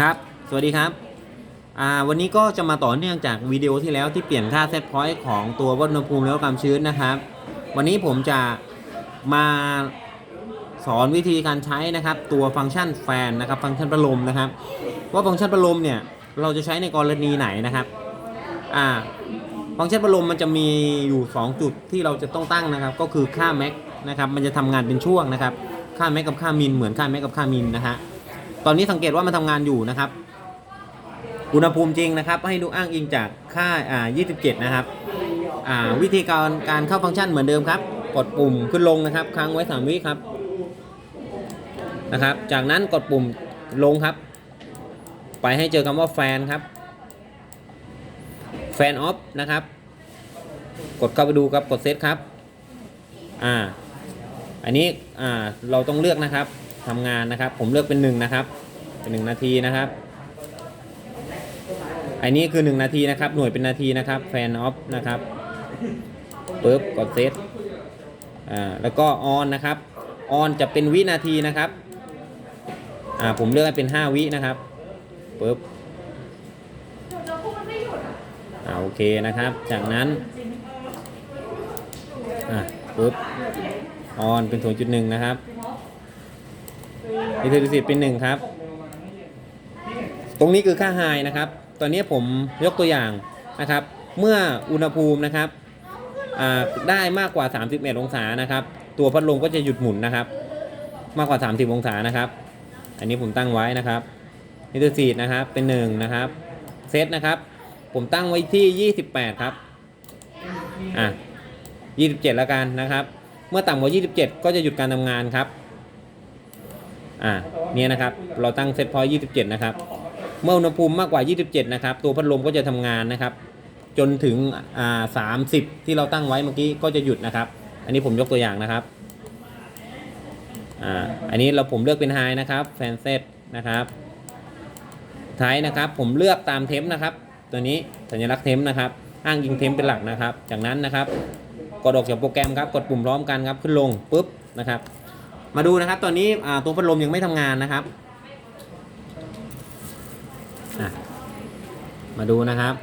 ครับ สวัสดีครับอ่าวันนี้ก็จะมาต่อเนื่องจากวิดีโอที่แล้วที่เปลี่ยนค่าเซตพอยต์ของตัววัดอุณหภูมิและความชื้นนะครับ วันนี้ผมจะมาสอนวิธีการใช้นะครับ ตัวฟังก์ชันแฟนนะครับ ฟังก์ชันพัดลมนะครับ ว่าฟังก์ชันพัดลมเนี่ยเราจะใช้ในกรณีไหนนะครับ อ่า ฟังก์ชันพัดลมมันจะมีอยู่ 2 จุดที่เราจะต้องตั้งนะครับ ก็คือค่าแม็กนะครับ มันจะทำงานเป็นช่วงนะครับ ค่าแม็กกับค่ามินเหมือนค่าแม็กกับค่ามินนะฮะ ตอนนี้สังเกตว่ามันทำงานอยู่นะครับ อุณหภูมิจริงนะครับ ให้ดูอ้างอิงจากค่าอ่า27 นะครับอ่าวิธีการการเข้าฟังก์ชันเหมือนเดิมครับ กดปุ่มขึ้นลงนะครับ ค้างไว้ 3 วิครับนะครับ จากนั้นกดปุ่มลงครับ ไปให้เจอคำว่าแฟนครับ แฟนออฟนะครับ กดเข้าไปดูครับ กดเซตครับ อ่า อันนี้อ่าเราต้องเลือกนะครับ ทำงานนะครับ ผมเลือกเป็นหนึ่งนะครับ เป็นหนึ่งนาทีนะครับ อันนี้คือ1นาทีนะครับ หน่วยเป็นนาทีนะครับแฟนออฟนะครับปึ๊บกดเซตอ่าแล้วก็ออนนะครับออนจะเป็นวินาทีนะครับอ่าผมเลือกให้เป็น5วินะครับปึ๊บอ่าโอเคนะครับ จากนั้นอ่าปึ๊บออนเป็น0.1นะครับ อินเทอร์ดิสิตเป็น1ครับ ตรงนี้คือค่าไฮนะครับ ตอนนี้ผมยกตัวอย่างนะครับ เมื่ออุณหภูมินะครับได้มากกว่า 31 องศานะครับ ตัวพัดลมก็จะหยุดหมุนนะครับ มากกว่า 30 องศานะครับ อันนี้ผมตั้งไว้นะครับอินเทอร์ซีนะครับเป็น 1 นะครับ เซตนะครับ ผมตั้งไว้ที่ 28 ครับอะ27 แล้วกันนะครับ เมื่อต่ำกว่า 27 ก็จะหยุดการทำงานครับ อ่าเนี่ยนะครับเราตั้งเซตพอยต์27นะครับ เมื่ออุณหภูมิมากกว่า 27 นะครับ ตัวพัดลมก็จะทำงานนะครับ จนถึงอ่า30ที่เราตั้งไว้เมื่อกี้ก็จะหยุดนะครับ อันนี้ผมยกตัวอย่างนะครับอ่าอันนี้เราผมเลือกเป็นไฮนะครับแฟนเซตนะครับท้ายนะครับผมเลือกตามเทมป์นะครับ ตัวนี้สัญลักษณ์เทมป์นะครับ อ้างยิงเทมป์เป็นหลักนะครับ จากนั้นนะครับกดออกจากโปรแกรมครับกดปุ่มพร้อมกันครับขึ้นลงปุ๊บนะครับ มาดูนะครับ ตอนนี้ตัวพัดลมยังไม่ทำงานนะครับมาดูนะครับ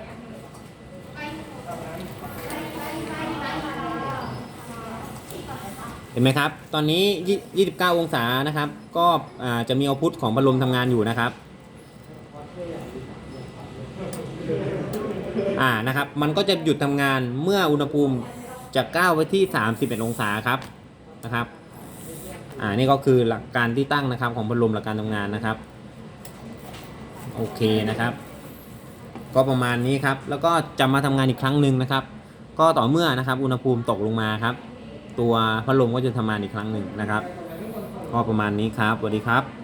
เห็นไหมครับ ตอนนี้ 29 องศานะครับ ก็จะมีเอาพุทของพัดลมทำงานอยู่นะครับอ่านะครับ มันก็จะหยุดทำงานเมื่ออุณหภูมิจะก้าวไปที่ 31 องศาครับนะครับ อ่านี่ก็คือหลักการที่ตั้งนะครับของพัดลมหลักการทำงานนะครับโอเคนะครับ ก็ประมาณนี้ครับ แล้วก็จะมาทำงานอีกครั้งหนึ่งนะครับ ก็ต่อเมื่อนะครับ อุณหภูมิตกลงมาครับ ตัวพัดลมก็จะทำงานอีกครั้งหนึ่งนะครับ ก็ประมาณนี้ครับสวัสดีครับ